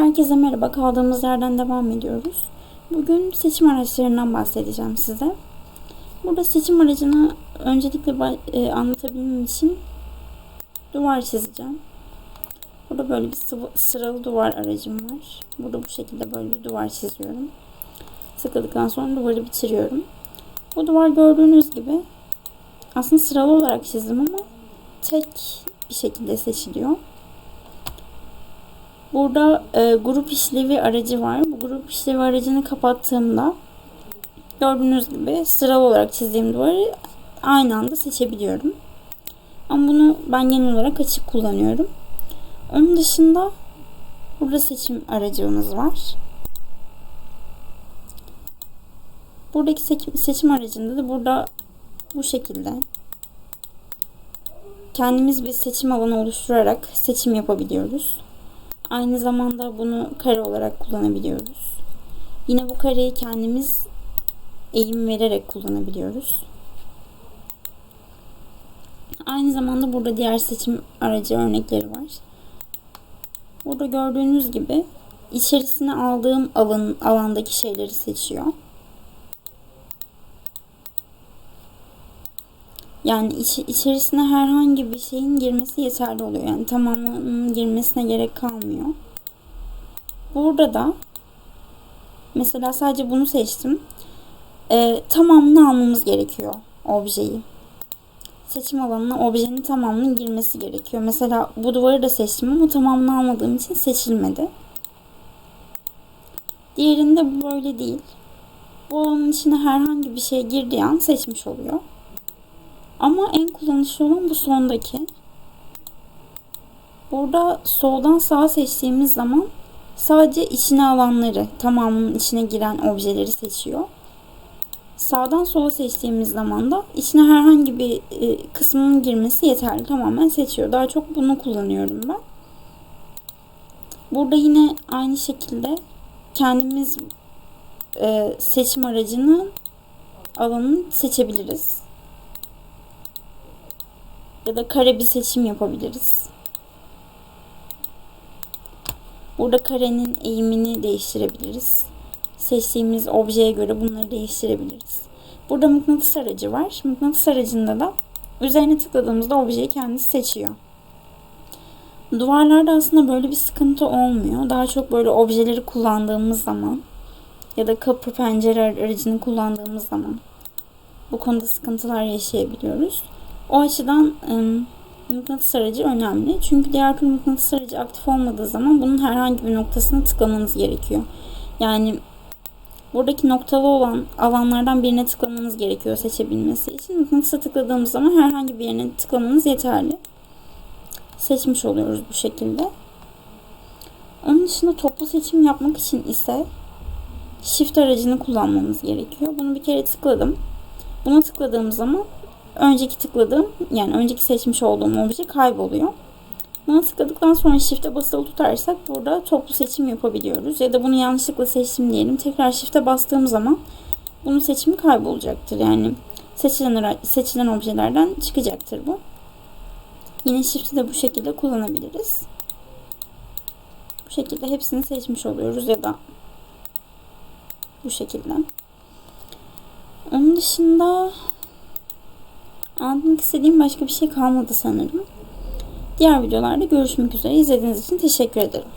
Herkese merhaba. Kaldığımız yerden devam ediyoruz. Bugün seçim araçlarından bahsedeceğim size. Burada seçim aracını öncelikle e, anlatabilmem için duvar çizeceğim. Burada böyle bir sıralı duvar aracım var. Burada bu şekilde böyle bir duvar çiziyorum. Sıkıldıktan sonra duvarı bitiriyorum. Bu duvar gördüğünüz gibi aslında sıralı olarak çizdim ama tek bir şekilde seçiliyor. Burada e, grup işlevi aracı var. Bu grup işlevi aracını kapattığımda gördüğünüz gibi sıralı olarak çizdiğim duvarı aynı anda seçebiliyorum. Ama bunu ben genel olarak açık kullanıyorum. Onun dışında burada seçim aracımız var. Buradaki seçim, aracında da burada bu şekilde kendimiz bir seçim alanı oluşturarak seçim yapabiliyoruz. Aynı zamanda bunu kare olarak kullanabiliyoruz. Yine bu kareyi kendimiz eğim vererek kullanabiliyoruz. Aynı zamanda burada diğer seçim aracı örnekleri var. Burada gördüğünüz gibi içerisine aldığım alan, alandaki şeyleri seçiyor. Yani iç, içerisine herhangi bir şeyin girmesi yeterli oluyor. Yani tamamının girmesine gerek kalmıyor. Burada da mesela sadece bunu seçtim. Ee, tamamını almamız gerekiyor objeyi. Seçim alanına objenin tamamının girmesi gerekiyor. Mesela bu duvarı da seçtim ama tamamını almadığım için seçilmedi. Diğerinde bu böyle değil. Bu alanın içine herhangi bir şey girdiği an seçmiş oluyor. Ama en kullanışlı olan bu sondaki. Burada soldan sağa seçtiğimiz zaman sadece içine alanları, tamamının içine giren objeleri seçiyor. Sağdan sola seçtiğimiz zaman da içine herhangi bir e, kısmının girmesi yeterli. Tamamen seçiyor. Daha çok bunu kullanıyorum ben. Burada yine aynı şekilde kendimiz e, seçim aracının alanını seçebiliriz ya da kare bir seçim yapabiliriz. Burada karenin eğimini değiştirebiliriz. Seçtiğimiz objeye göre bunları değiştirebiliriz. Burada mıknatıs aracı var. Mıknatıs aracında da üzerine tıkladığımızda objeyi kendisi seçiyor. Duvarlarda aslında böyle bir sıkıntı olmuyor. Daha çok böyle objeleri kullandığımız zaman ya da kapı pencere aracını kullandığımız zaman bu konuda sıkıntılar yaşayabiliyoruz. O açıdan ım, mıknatıs aracı önemli. Çünkü diğer türlü mıknatıs aracı aktif olmadığı zaman bunun herhangi bir noktasına tıklamanız gerekiyor. Yani buradaki noktalı olan alanlardan birine tıklamanız gerekiyor seçebilmesi için. Mıknatısa tıkladığımız zaman herhangi bir yerine tıklamanız yeterli. Seçmiş oluyoruz bu şekilde. Onun dışında toplu seçim yapmak için ise Shift aracını kullanmamız gerekiyor. Bunu bir kere tıkladım. Buna tıkladığım zaman önceki tıkladığım yani önceki seçmiş olduğum obje kayboluyor. Buna tıkladıktan sonra shift'e basılı tutarsak burada toplu seçim yapabiliyoruz. Ya da bunu yanlışlıkla seçtim diyelim. Tekrar shift'e bastığım zaman bunun seçimi kaybolacaktır. Yani seçilen, seçilen objelerden çıkacaktır bu. Yine shift'i de bu şekilde kullanabiliriz. Bu şekilde hepsini seçmiş oluyoruz ya da bu şekilde. Onun dışında Anlatmak istediğim başka bir şey kalmadı sanırım. Diğer videolarda görüşmek üzere. İzlediğiniz için teşekkür ederim.